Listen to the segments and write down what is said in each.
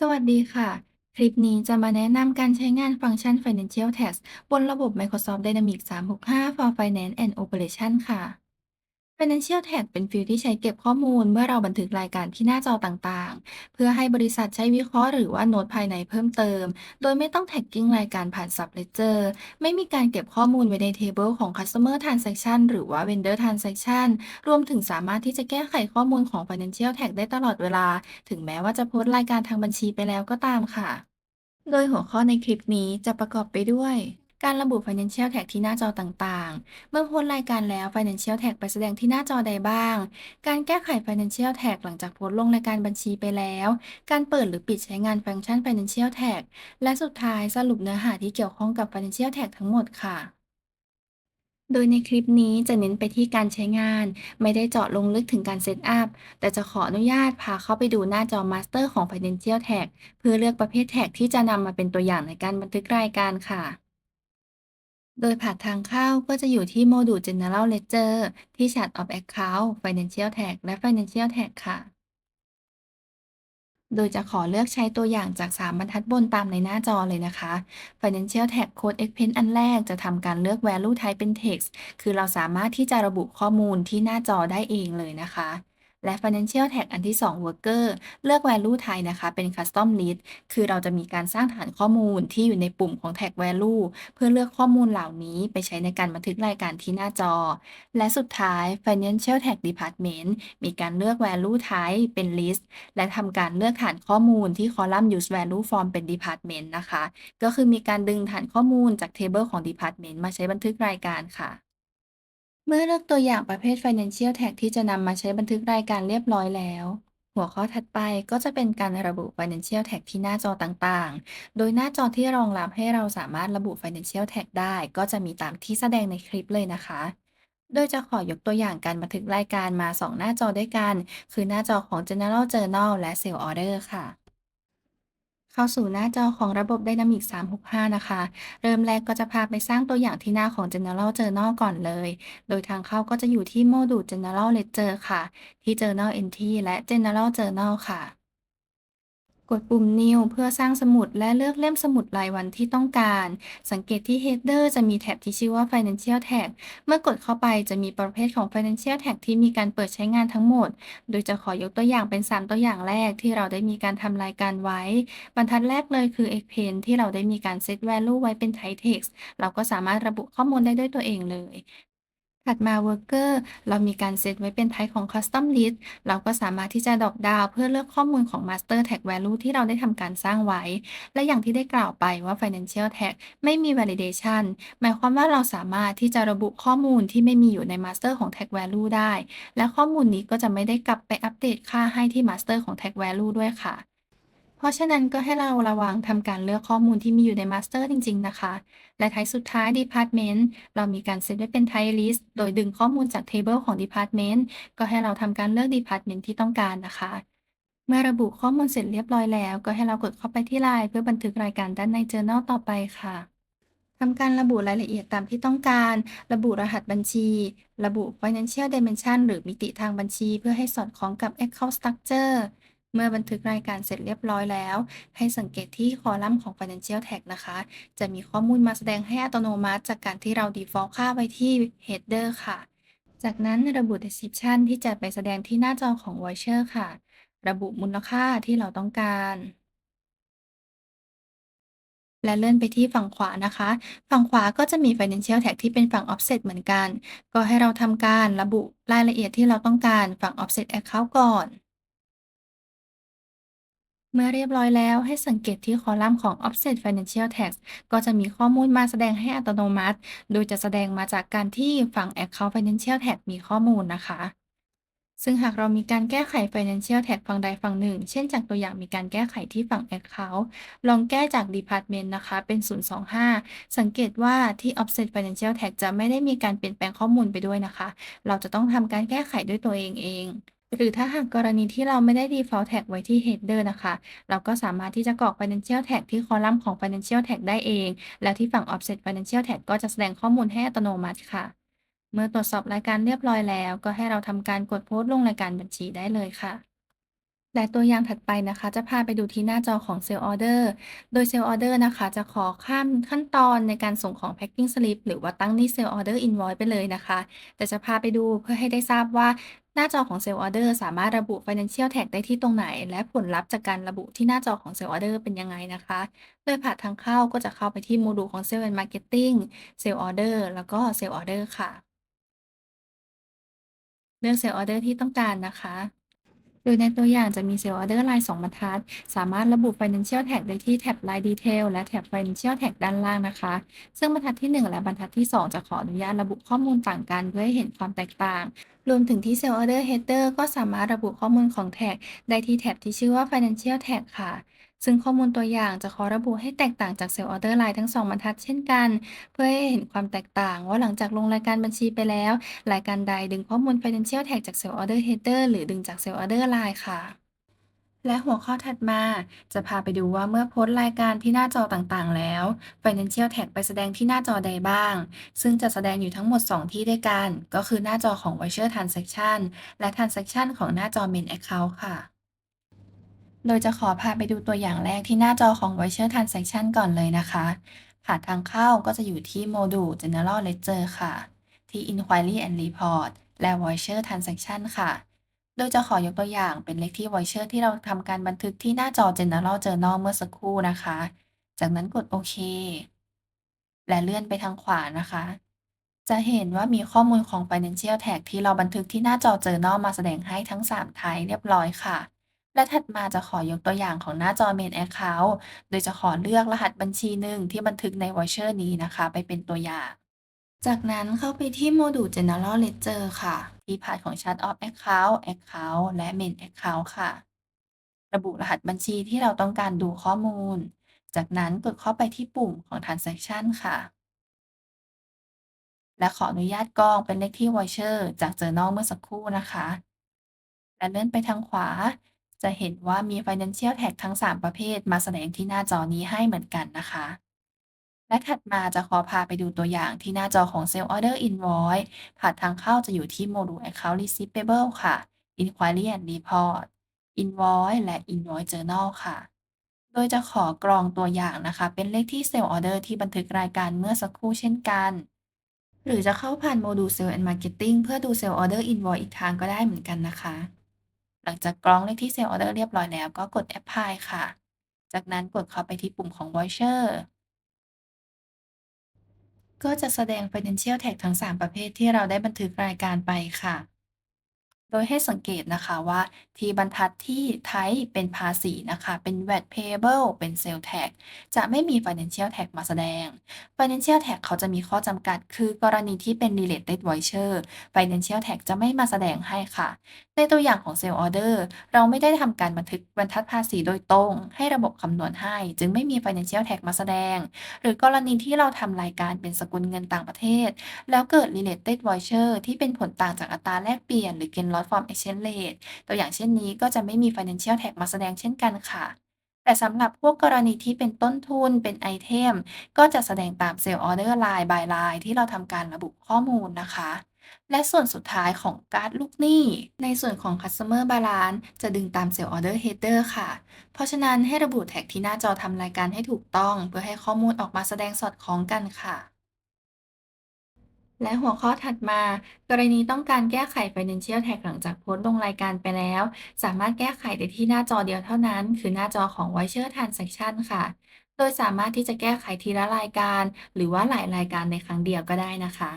สวัสดีค่ะ คลิปนี้จะมาแนะนำการใช้งานฟังก์ชัน Financial Tax บนระบบ Microsoft Dynamics 365 for Finance and Operation ค่ะ Financial Tax เป็นฟิลที่ใช้เก็บข้อมูล เมื่อเราบันทึกรายการที่หน้าจอต่างๆ เพื่อให้บริษัทใช้วิเคราะห์หรือว่าโน้ตภายในเพิ่มเติม โดยไม่ต้องแท็กกิ้งรายการผ่าน Subledger ไม่มีการเก็บข้อมูลไว้ในเทเบิลของ Customer Transaction หรือว่า Vendor Transaction รวมถึงสามารถที่จะแก้ไขข้อมูลของ Financial Tax ได้ตลอดเวลา ถึงแม้ว่าจะโพสต์รายการทางบัญชีไปแล้วก็ตามค่ะ โดยหัวข้อในคลิปนี้จะประกอบไปด้วย การระบุ Financial Tag ที่หน้าจอต่างๆ เมื่อโพสต์รายการแล้ว Financial Tag ไปแสดงที่หน้าจอใดบ้าง การแก้ไข Financial Tag หลังจากโพสต์ลงรายการบัญชีไปแล้ว การเปิดหรือปิดใช้งานฟังก์ชัน Financial Tag และสุดท้ายสรุปเนื้อหาที่เกี่ยวข้องกับ Financial Tag ทั้งหมดค่ะโดยในคลิปนี้จะเน้นไปที่การใช้งาน ไม่ได้เจาะลงลึกถึงการเซตอัพ แต่จะขออนุญาตพาเข้าไปดูหน้าจอ Master ของ Financial Tag เพื่อเลือกประเภทแท็กที่จะนำมาเป็นตัวอย่างในการบันทึกรายการค่ะ โดยผ่านทางเข้าก็จะอยู่ที่โมดูล General Ledger ที่ Chart of Account Financial Tag และ Financial Tag ค่ะ โดยจะขอเลือกใช้ตัวอย่างจาก 3 บรรทัดบนตามในหน้าจอเลยนะคะ Financial Tag Code Expense อันแรกจะทำการเลือก Value Type เป็น Text คือเราสามารถที่จะระบุข้อมูลที่หน้าจอได้เองเลยนะคะ และ Financial Tag อันที่ 2 Worker เลือก Value Type นะคะ เป็น Custom List คือเราจะมีการสร้างฐานข้อมูลที่อยู่ในปุ่มของ Tag Value เพื่อเลือกข้อมูลเหล่านี้ไปใช้ในการบันทึกรายการที่หน้าจอ และสุดท้าย Financial Tag Department มีการเลือก Value Type เป็น List และทำการเลือกฐานข้อมูลที่คอลัมน์ Use Value Form เป็น Department นะคะ ก็คือมีการดึงฐานข้อมูลจากเทเบิลของ Department มาใช้บันทึกรายการค่ะ เมื่อเลือกตัวอย่างประเภท Financial Tag ที่จะนำมาใช้บันทึกรายการเรียบร้อยแล้ว หัวข้อถัดไปก็จะเป็นการระบุ Financial Tag ที่หน้าจอต่างๆ โดยหน้าจอที่รองรับให้เราสามารถระบุ Financial Tag ได้ก็จะมีตามที่แสดงในคลิปเลยนะคะ โดยจะขอยกตัวอย่างการบันทึกรายการมา 2 หน้าจอด้วยกัน คือหน้าจอของ General Journal และ Sale Order ค่ะ เข้าสู่หน้าจอของระบบ Dynamics 365 นะคะ เริ่มแรกก็จะพาไปสร้างตัวอย่างที่หน้าของ General Journal ก่อนเลย โดยทางเข้าก็จะอยู่ที่โมดูล General Ledger ค่ะ ที่ Journal Entry และ General Journal ค่ะ กดปุ่ม New เพื่อสร้างสมุดและเลือกเล่มสมุดรายวันที่ต้องการ สังเกตที่ Header จะมีแท็บที่ชื่อว่า Financial Tag เมื่อกดเข้าไปจะมีประเภทของ Financial Tag ที่มีการเปิดใช้งานทั้งหมด โดยจะขอยกตัวอย่างเป็น 3 ตัวอย่างแรกที่เราได้มีการทำรายการไว้ บรรทัดแรกเลยคือ Explain ที่เราได้มีการ Set Value ไว้เป็น Type Text เราก็สามารถระบุข้อมูลได้ด้วยตัวเองเลย ถัดมา Worker เรามีการเซตไว้เป็น Type ของ Custom List เราก็สามารถที่จะดรอปดาวเพื่อเลือกข้อมูลของ Master Tag Value ที่เราได้ทำการสร้างไว้ และอย่างที่ได้กล่าวไปว่า Financial Tag ไม่มี Validation หมายความว่าเราสามารถที่จะระบุข้อมูลที่ไม่มีอยู่ใน Master ของ Tag Value ได้ และข้อมูลนี้ก็จะไม่ได้กลับไปอัปเดตค่าให้ที่ Master ของ Tag Value ด้วยค่ะ ราะฉะนั้นก็ให้เราระวังทำการเลือกข้อมูลที่มีอยู่ใน Master จริง ๆ นะคะ และท้ายสุดท้าย Department เรามีการเซตไว้เป็น Type List โดยดึงข้อมูลจาก Table ของ Department ก็ให้เราทำการเลือก Department ที่ต้องการนะคะ เมื่อระบุข้อมูลเสร็จเรียบร้อยแล้ว ก็ให้เรากดเข้าไปที่ LINE เพื่อบันทึกรายการด้านใน Journal ต่อไปค่ะทำการระบุรายละเอียดตามที่ต้องการ ระบุรหัสบัญชี ระบุ Financial Dimension หรือมิติทางบัญชี เพื่อให้สอดคล้องกับ Account Structure เมื่อบันทึกรายการเสร็จเรียบร้อยแล้ว ให้สังเกตที่คอลัมน์ของ Financial Tag นะคะ จะมีข้อมูลมาแสดงให้อัตโนมัติ จากการที่เรา default ค่าไว้ที่ Header ค่ะ จากนั้นระบุ Description ที่จะไปแสดงที่หน้าจอของ Voucher ค่ะ ระบุมูลค่าที่เราต้องการและเลื่อนไปที่ฝั่งขวานะคะ ฝั่งขวาก็จะมี Financial Tag ที่เป็นฝั่ง Offset เหมือนกัน ก็ให้เราทำการระบุรายละเอียดที่เราต้องการฝั่ง Offset Account ก่อน เมื่อเรียบร้อยแล้วให้สังเกตที่คอลัมน์ของ Offset Financial Tax ก็จะมีข้อมูลมาแสดงให้อัตโนมัติ โดยจะแสดงมาจากการที่ฝั่ง Account Financial Tax มีข้อมูลนะคะ ซึ่งหากเรามีการแก้ไข Financial Tax ฝั่งใดฝั่งหนึ่ง เช่นจากตัวอย่างมีการแก้ไขที่ฝั่ง Account ลองแก้จาก Department นะคะเป็น 025 สังเกตว่าที่ Offset Financial Tax จะไม่ได้มีการเปลี่ยนแปลงข้อมูลไปด้วยนะคะ เราจะต้องทำการแก้ไขด้วยตัวเองเอง หรือถ้าหากกรณีที่เราไม่ได้ default tag ไว้ที่ header นะคะ เราก็สามารถที่จะกรอก financial tag ที่คอลัมน์ของ financial tag ได้เอง แล้วที่ฝั่ง offset financial tag ก็จะแสดงข้อมูลให้อัตโนมัติค่ะ เมื่อตรวจสอบรายการเรียบร้อยแล้ว ก็ให้เราทำการกดโพสต์ลงรายการบัญชีได้เลยค่ะ และตัวอย่างถัดไปนะคะ จะพาไปดูที่หน้าจอของ Sale Order โดย Sale Order นะคะ จะขอข้ามขั้นตอนในการส่งของ Packing Slip หรือว่าตั้งที่ Sale Order Invoice ไปเลยนะคะ แต่จะพาไปดูเพื่อให้ได้ทราบว่าหน้าจอของ Sale Order สามารถระบุ Financial Tag ได้ที่ตรงไหน และผลลัพธ์จากการระบุที่หน้าจอของ Sale Order เป็นยังไงนะคะ โดยผ่านทางเข้าก็จะเข้าไปที่โมดูลของ Sales and Marketing Sale Order แล้วก็ Sale Order ค่ะ เลือก Sale Order ที่ต้องการนะคะ โดยในตัวอย่างจะมีเซลล์ออเดอร์ลาย 2 บรรทัด สามารถระบุ Financial Tag ได้ที่แท็บ Line Detail และแท็บ Financial Tag ด้านล่างนะคะ ซึ่งบรรทัดที่ 1 และบรรทัดที่ 2 จะขออนุญาตระบุข้อมูลต่างกันเพื่อให้เห็นความแตกต่าง รวมถึงที่ Sale Order Header ก็สามารถระบุข้อมูลของแท็กได้ที่แท็บที่ชื่อว่า Financial Tag ค่ะ ซึ่งข้อมูลตัวอย่างจะขอระบุให้แตกต่างจากเซลล์ออเดอร์ไลน์ทั้งสองบรรทัดเช่นกัน เพื่อให้เห็นความแตกต่าง ว่าหลังจากลงรายการบัญชีไปแล้ว รายการใดดึงข้อมูล Financial Tag จาก Sale Order Header หรือดึงจาก Sale Order Line ค่ะและหัวข้อถัดมาจะพาไปดูว่าเมื่อโพสต์รายการที่หน้าจอต่างๆ แล้ว Financial Tag ไปแสดงที่หน้าจอใดบ้าง ซึ่งจะแสดงอยู่ทั้งหมด 2 ที่ด้วยกัน ก็คือหน้าจอของ Voucher Transaction และ Transaction ของหน้าจอ Main Account ค่ะ โดยจะขอพาไปดูตัวอย่างแรกที่หน้าจอของ Voucher Transaction ก่อนเลยนะคะ ผ่านทางเข้าก็จะอยู่ที่โมดูล General Ledger ค่ะ ที่ Inquiry and Report และ Voucher Transaction ค่ะ โดยจะขอยกตัวอย่างเป็นเลขที่ Voucher ที่เราทำการบันทึกที่หน้าจอ General Journal เมื่อสักครู่นะคะ จากนั้นกดโอเค และเลื่อนไปทางขวานะคะ จะเห็นว่ามีข้อมูลของ Financial Tag ที่เราบันทึกที่หน้าจอ Journal มาแสดงให้ทั้ง 3 ไทป์เรียบร้อยค่ะ และถัดมาจะขอยกตัวอย่างของหน้าจอ Main Account โดยจะขอเลือกรหัสบัญชีหนึ่งที่บันทึกใน Voucher นี้นะคะ ไปเป็นตัวอย่าง จากนั้นเข้าไปที่โมดูล General Ledger ค่ะ ที่พาร์ทของ Chart of Account Account และ Main Account ค่ะ ระบุรหัสบัญชีที่เราต้องการดูข้อมูล จากนั้นกดเข้าไปที่ปุ่มของ Transaction ค่ะ และขออนุญาตกรองเป็นเลขที่ Voucher จาก Journal เมื่อสักครู่นะคะ และเลื่อนไปทางขวา จะเห็นว่ามี Financial Tag ทั้ง 3 ประเภทมาแสดงที่หน้าจอนี้ให้เหมือนกันนะคะ และถัดมาจะขอพาไปดูตัวอย่างที่หน้าจอของ Sale Order Invoice ผ่านทางเข้าจะอยู่ที่โมดูล Account Receivable ค่ะ Inquiry and Report Invoice และ Invoice Journal ค่ะ โดยจะขอกรองตัวอย่างนะคะ เป็นเลขที่ Sale Order ที่บันทึกรายการเมื่อสักครู่เช่นกันหรือจะเข้าผ่านโมดูล Sales and Marketing เพื่อดู Sale Order Invoice อีกทางก็ได้เหมือนกันนะคะ หลังจากกรองเลขที่ Sale Order เรียบร้อยแล้วก็กด Apply ค่ะ จากนั้นกดเข้าไปที่ปุ่มของ Voucher ก็จะแสดง Financial Tag ทั้ง 3 ประเภทที่เราได้บันทึกรายการไปค่ะ ดยให้สังเกตนะคะว่าที่บรรทัดที่ Type เป็นภาษีนะคะ เป็น VAT Payable เป็น Sales Tax จะไม่มี Financial Tag มาแสดง Financial Tag เขาจะมีข้อจำกัด คือกรณีที่เป็น Related Voucher Financial Tag จะไม่มาแสดงให้ค่ะ ในตัวอย่างของ Sale Order เราไม่ได้ทำการบันทึกบรรทัดภาษีโดยตรง ให้ระบบคำนวณให้ จึงไม่มี Financial Tag มาแสดง หรือกรณีที่เราทำรายการเป็นสกุลเงินต่างประเทศ แล้วเกิด Related Voucher ที่เป็นผลต่างจากอัตราแลกเปลี่ยนหรือ Gain Loss from Exchange Rate ตัวอย่างเช่นนี้ก็จะไม่มี Financial Tag มาแสดงเช่นกันค่ะ แต่สำหรับพวกกรณีที่เป็นต้นทุนเป็นไอเทมก็จะแสดงตาม Sale Order Line by Line ที่เราทำการระบุข้อมูลนะคะและส่วนสุดท้ายของการ์ดลูกหนี้ ในส่วนของ Customer Balance จะดึงตาม Sale Order Header ค่ะ เพราะฉะนั้นให้ระบุแท็กที่หน้าจอทำรายการให้ถูกต้อง เพื่อให้ข้อมูลออกมาแสดงสอดคล้องกันค่ะ และหัวข้อถัดมา กรณีต้องการแก้ไข Financial Tag หลังจากโพสต์ลงรายการไปแล้ว สามารถแก้ไขได้ที่หน้าจอเดียวเท่านั้น คือหน้าจอของ Voucher Transaction ค่ะ โดยสามารถที่จะแก้ไขทีละรายการ หรือว่าหลายรายการในครั้งเดียวก็ได้นะคะ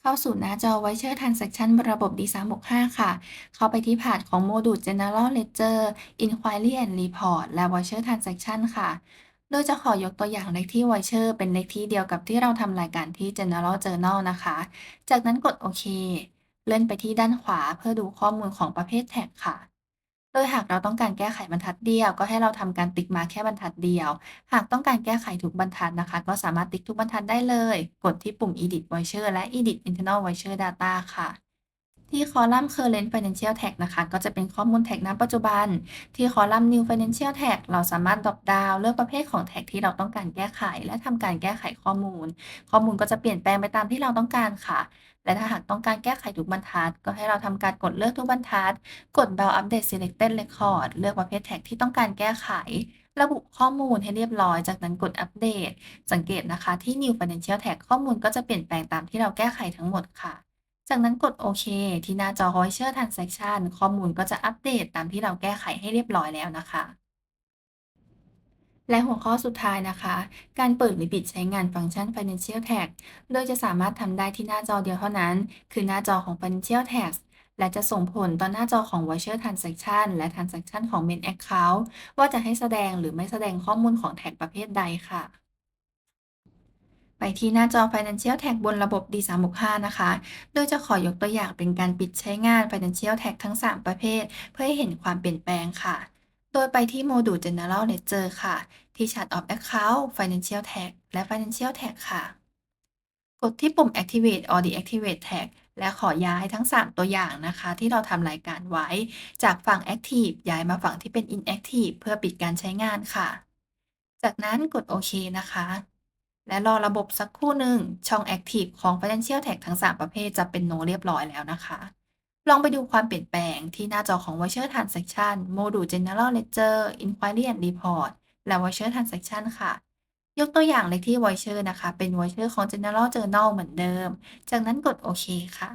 เข้าสู่หน้าจอ Voucher Transaction บนระบบ D365 ค่ะ เข้าไปที่พาร์ทของโมดูล General Ledger Inquiry and Report และ Voucher Transaction ค่ะ โดยจะขอยกตัวอย่างเลขที่ Voucher เป็นเลขที่เดียวกับที่เราทำรายการที่ General Journal นะคะ จากนั้นกดโอเค เลื่อนไปที่ด้านขวาเพื่อดูข้อมูลของประเภทแท็กค่ะ โดยหากเราต้องการแก้ไขบรรทัดเดียว ก็ให้เราทำการติ๊กมาแค่บรรทัดเดียว หากต้องการแก้ไขทุกบรรทัดนะคะ ก็สามารถติ๊กทุกบรรทัดได้เลย กดที่ปุ่ม Edit Voucher และ Edit Internal Voucher Data ค่ะ ที่คอลัมน์ Current Financial Tag นะคะ ก็จะเป็นข้อมูลแท็กณปัจจุบัน ที่คอลัมน์ New Financial Tag เราสามารถดรอปดาวเลือกประเภทของแท็กที่เราต้องการแก้ไข และทำการแก้ไขข้อมูล ข้อมูลก็จะเปลี่ยนแปลงไปตามที่เราต้องการค่ะ และถ้าหากต้องการแก้ไขทุกบรรทัด ก็ให้เราทำการกดเลือกทุกบรรทัด กด Bold Update Selected Record เลือกประเภทแท็กที่ต้องการแก้ไข ระบุข้อมูลให้เรียบร้อย จากนั้นกดอัปเดต สังเกตนะคะที่ New Financial Tag ข้อมูลก็จะเปลี่ยนแปลงตามที่เราแก้ไขทั้งหมดค่ะ จากนั้นกดโอเค ที่หน้าจอ Voyager Transaction ข้อมูลก็จะอัปเดตตามที่เราแก้ไขให้เรียบร้อยแล้วนะคะ และหัวข้อสุดท้ายนะคะ การเปิดหรือปิดใช้งานฟังก์ชัน Financial Tag โดยจะสามารถทำได้ที่หน้าจอเดียวเท่านั้น คือหน้าจอของ Financial Tag และจะส่งผลต่อหน้าจอของ Voucher Transaction และ Transaction ของ Main Account ว่าจะให้แสดงหรือไม่แสดงข้อมูลของแท็กประเภทใดค่ะ ไปที่หน้าจอ Financial Tag บนระบบ D365 นะคะ โดยจะขอยกตัวอย่างเป็นการปิดใช้งาน Financial Tag ทั้ง 3 ประเภท เพื่อให้เห็นความเปลี่ยนแปลงค่ะ โดยไปที่โมดูล General Ledger ค่ะ ที่ Chart of Account Financial Tag และ Financial Tag ค่ะ กดที่ปุ่ม Activate or Deactivate Tag และขอย้ายทั้ง 3 ตัวอย่างนะคะ ที่เราทำรายการไว้ จากฝั่ง Active ย้ายมาฝั่งที่เป็น Inactive เพื่อปิดการใช้งานค่ะ จากนั้นกดโอเคนะคะ และรอระบบสักครู่หนึ่งช่อง Active ของ Financial Tag ทั้ง 3 ประเภทจะเป็น No เรียบร้อยแล้วนะคะ ลองไปดูความเปลี่ยนแปลงที่หน้าจอของ Voucher Transaction โมดูล General Ledger Inquiry and Report และ Voucher Transaction ค่ะ ยกตัวอย่างเลขที่ Voucher นะคะ เป็น Voucher ของ General Journal เหมือนเดิม จากนั้นกดโอเคค่ะ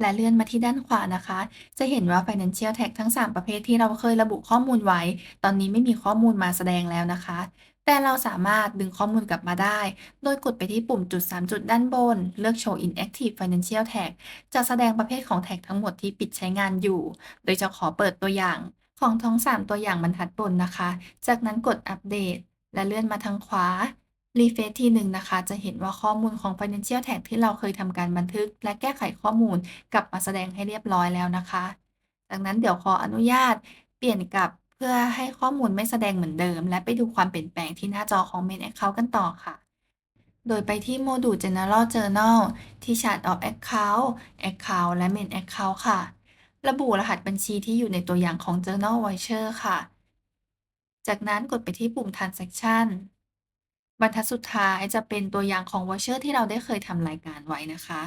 และเลื่อนมาที่ด้านขวานะคะ จะเห็นว่า Financial Tag ทั้ง 3 ประเภทที่เราเคยระบุข้อมูลไว้ ตอนนี้ไม่มีข้อมูลมาแสดงแล้วนะคะ แต่เราสามารถดึงข้อมูลกลับมาได้ โดยกดไปที่ปุ่มจุด 3 จุดด้านบน เลือก Show Inactive Financial Tag จะแสดงประเภทของแท็กทั้งหมดที่ปิดใช้งานอยู่ โดยจะขอเปิดตัวอย่างของทั้ง3ตัวอย่างบรรทัดบนนะคะ จากนั้นกดอัปเดต และเลื่อนมาทางขวา รีเฟรชทีหนึ่งนะคะ จะเห็นว่าข้อมูลของ Financial Tag ที่เราเคยทำการบันทึก และแก้ไขข้อมูลกลับมาแสดงให้เรียบร้อยแล้วนะคะ จากนั้นเดี๋ยวขออนุญาตเปลี่ยนกลับ เพื่อให้ข้อมูลไม่แสดงเหมือนเดิม และไปดูความเปลี่ยนแปลงที่หน้าจอของ Main Account กันต่อค่ะ โดยไปที่โมดูล General Journal ที่ Chart of Account Account และ Main Account ค่ะ ระบุรหัสบัญชีที่อยู่ในตัวอย่างของ Journal Voucher ค่ะ จากนั้นกดไปที่ปุ่ม Transaction บรรทัดสุดท้ายจะเป็นตัวอย่างของ Voucher ที่เราได้เคยทำรายการไว้นะคะ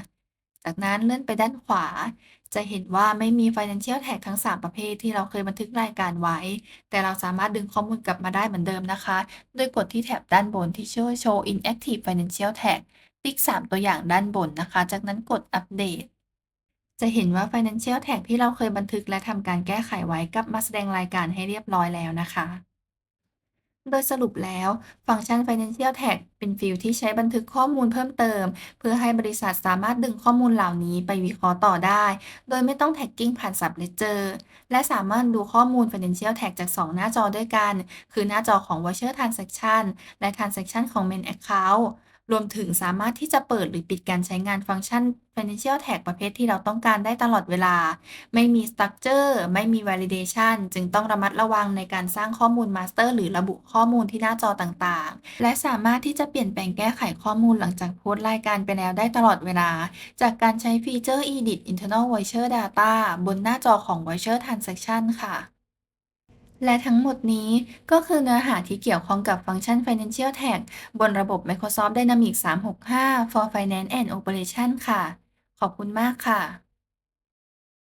จากนั้นเลื่อนไปด้านขวา จะเห็นว่าไม่มี Financial Tag ทั้ง 3 ประเภทที่เราเคยบันทึกรายการไว้ แต่เราสามารถดึงข้อมูลกลับมาได้เหมือนเดิมนะคะ โดยกดที่แถบด้านบนที่ชื่อ Show Inactive Financial Tag ติ๊ก 3 ตัวอย่างด้านบนนะคะ จากนั้นกดอัปเดตจะเห็นว่า Financial Tag ที่เราเคยบันทึกและทำการแก้ไขไว้กลับมาแสดงรายการให้เรียบร้อยแล้วนะคะ โดยสรุปแล้วฟังก์ชัน Financial Tag เป็นฟิลที่ใช้บันทึกข้อมูลเพิ่มเติม เพื่อให้บริษัทสามารถดึงข้อมูลเหล่านี้ไปวิเคราะห์ต่อได้ โดยไม่ต้องแท็กกิ้งผ่าน Subledger และสามารถดูข้อมูล Financial Tag จาก 2 หน้าจอด้วยกัน คือหน้าจอของ Voucher Transaction และ Transaction ของ Main Account รวมถึงสามารถที่จะเปิดหรือปิดการใช้งานฟังก์ชัน Financial Tag ประเภทที่เราต้องการได้ตลอดเวลา ไม่มี Structure ไม่มี Validation จึงต้องระมัดระวังในการสร้างข้อมูล Master หรือระบุข้อมูลที่หน้าจอต่างๆ และสามารถที่จะเปลี่ยนแปลงแก้ไขข้อมูลหลังจากโพสต์รายการไปแล้วได้ตลอดเวลา จากการใช้ฟีเจอร์ Edit Internal Voucher Data บนหน้าจอของ Voucher Transaction ค่ะ และทั้งหมดนี้ก็คือเนื้อหาที่เกี่ยวข้องกับฟังก์ชัน Financial Tag บนระบบ Microsoft Dynamics 365 for Finance and Operation ค่ะ ขอบคุณมากค่ะ